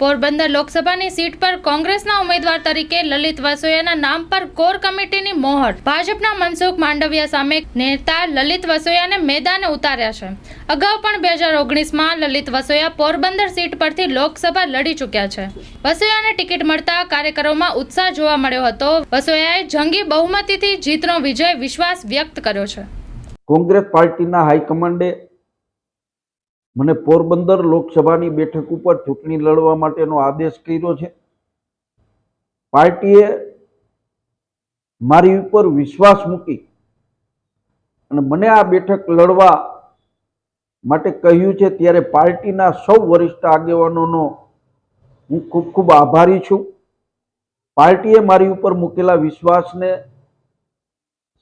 પોરબંદર લોકસભાની સીટ પર કોંગ્રેસના ઉમેદવાર તરીકે લલિત વસોયાના નામ પર કોર કમિટીની મોહર. ભાજપના મનસુખ માંડવિયા સામે નેતા લલિત વસોયાને મેદાને ઉતાર્યા છે. અગાઉ પણ બે હજાર ઓગણીસમાં લલિત વસોયા પોરબંદર સીટ પરથી લોકસભા લડી ચૂક્યા છે. વસોયાને ટિકિટ મળતા કાર્યકરોમાં ઉત્સાહ જોવા મળ્યો હતો. વસોયાએ જંગી બહુમતીથી જીતનો વિજય વિશ્વાસ વ્યક્ત કર્યો છે. કોંગ્રેસ પાર્ટીના હાઈકમાન્ડે મને પોરબંદર લોકસભાની બેઠક ઉપર ચૂંટણી લડવા માટેનો આદેશ કર્યો છે. પાર્ટીએ મારી ઉપર વિશ્વાસ મૂકી અને મને આ બેઠક લડવા માટે કહ્યું છે ત્યારે પાર્ટીના સૌ વરિષ્ઠ આગેવાનોનો હું ખૂબ ખૂબ આભારી છું. પાર્ટીએ મારી ઉપર મૂકેલા વિશ્વાસને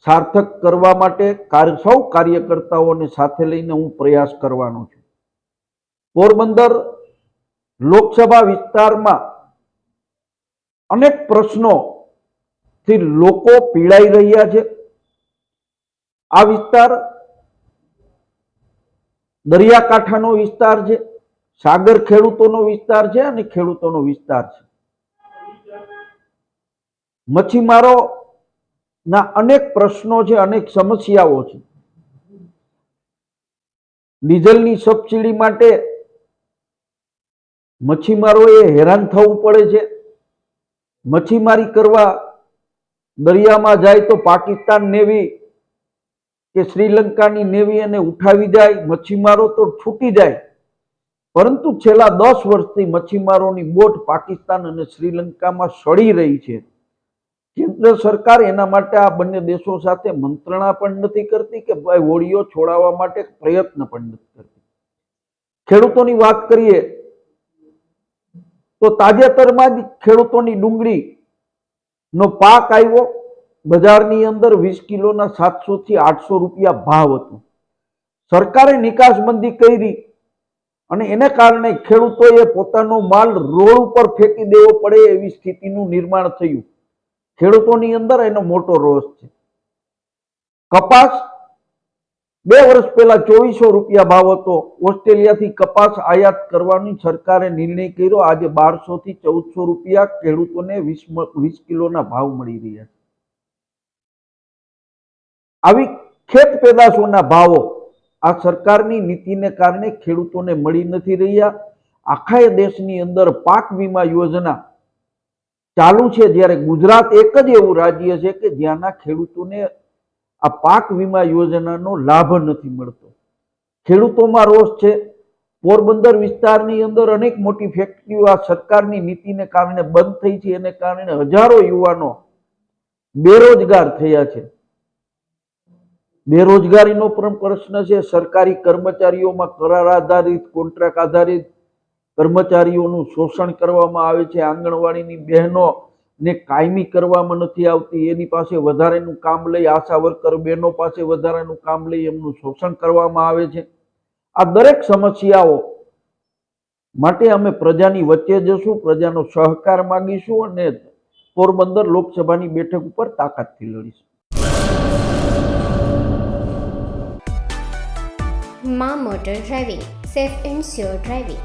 સાર્થક કરવા માટે સૌ કાર્યકર્તાઓને સાથે લઈને હું પ્રયાસ કરવાનો છું. પોરબંદર લોકસભા વિસ્તારમાં અનેક પ્રશ્નોથી લોકો પીડાઈ રહ્યા છે. આ વિસ્તાર દરિયાકાંઠાનો વિસ્તાર છે, સાગર ખેડૂતોનો વિસ્તાર છે અને ખેડૂતોનો વિસ્તાર છે. મચ્છીમારો ના અનેક પ્રશ્નો છે, અનેક સમસ્યાઓ છે. ડીઝલની સબસિડી માટે મચ્છીમારોએ હેરાન થવું પડે છે. મચ્છીમારી કરવા દરિયામાં જાય તો પાકિસ્તાન નેવી કે શ્રીલંકાની નેવી એને ઉઠાવી જાય, મચ્છીમારો તો છૂટી જાય. પરંતુ છેલ્લા દસ વર્ષથી મચ્છીમારોની બોટ પાકિસ્તાન અને શ્રીલંકામાં સડી રહી છે. કેન્દ્ર સરકાર એના માટે આ બંને દેશો સાથે મંત્રણા પણ નથી કરતી કે ભાઈ હોડીઓ છોડાવવા માટે પ્રયત્ન પણ નથી કરતી. ખેડૂતોની વાત કરીએ તો તાજેતરમાં જ ખેડૂતોની ડુંગળી નો પાક આવ્યો. બજારની અંદર વીસ કિલોના સાતસો થી આઠસો રૂપિયા ભાવ હતો. સરકારે નિકાસબંધી કરી અને એને કારણે ખેડૂતોએ પોતાનો માલ રોડ ઉપર ફેંકી દેવો પડે એવી સ્થિતિનું નિર્માણ થયું. ખેડૂતોની અંદર એનો મોટો રોષ છે. કપાસ બે વર્ષ પહેલા ચોવીસો રૂપિયા ભાવ હતો. ઓસ્ટ્રેલિયાથી કપાસ આયાત કરવાની સરકારે નિર્ણય કર્યો. આજે બારસો થી ચૌદસો રૂપિયા ખેડૂતોને વીસ વીસ કિલોના ભાવ મળી રહ્યા છે. આવી ખેત પેદાશોના ભાવો આ સરકારની નીતિને કારણે ખેડૂતોને મળી નથી રહ્યા. આખા દેશની અંદર પાક વીમા યોજના ચાલુ છે. જ્યારે ગુજરાત એક જ એવું રાજ્ય છે કે જ્યાંના ખેડૂતોને આ પાક વીમા યોજનાનો લાભ નથી મળતો. ખેડૂતોમાં રોષ છે. પોરબંદર વિસ્તારની અંદર અનેક મોટી ફેક્ટરીઓ આ સરકારની નીતિને કારણે બંધ થઈ છે. એને કારણે હજારો યુવાનો બેરોજગાર થયા છે. બેરોજગારીનો પણ પ્રશ્ન છે. સરકારી કર્મચારીઓમાં કરાર આધારિત કોન્ટ્રાક્ટ આધારિત કર્મચારીઓનું શોષણ કરવામાં આવે છે. આંગણવાડીની બહેનો ને કાયમી કરવામાં નથી આવતી, એની પાસે વધારેનું કામ લઈ આશા વર્કર બહેનો પાસે વધારાનું કામ લઈ એમનું શોષણ કરવામાં આવે છે. આ દરેક સમસ્યાઓ માટે અમે પ્રજાની વચ્ચે જશું, પ્રજાનો સહકાર માંગીશું અને પોરબંદર લોકસભાની બેઠક ઉપર તાકાતથી લડીશું. મા motor driving, safe and sure driving.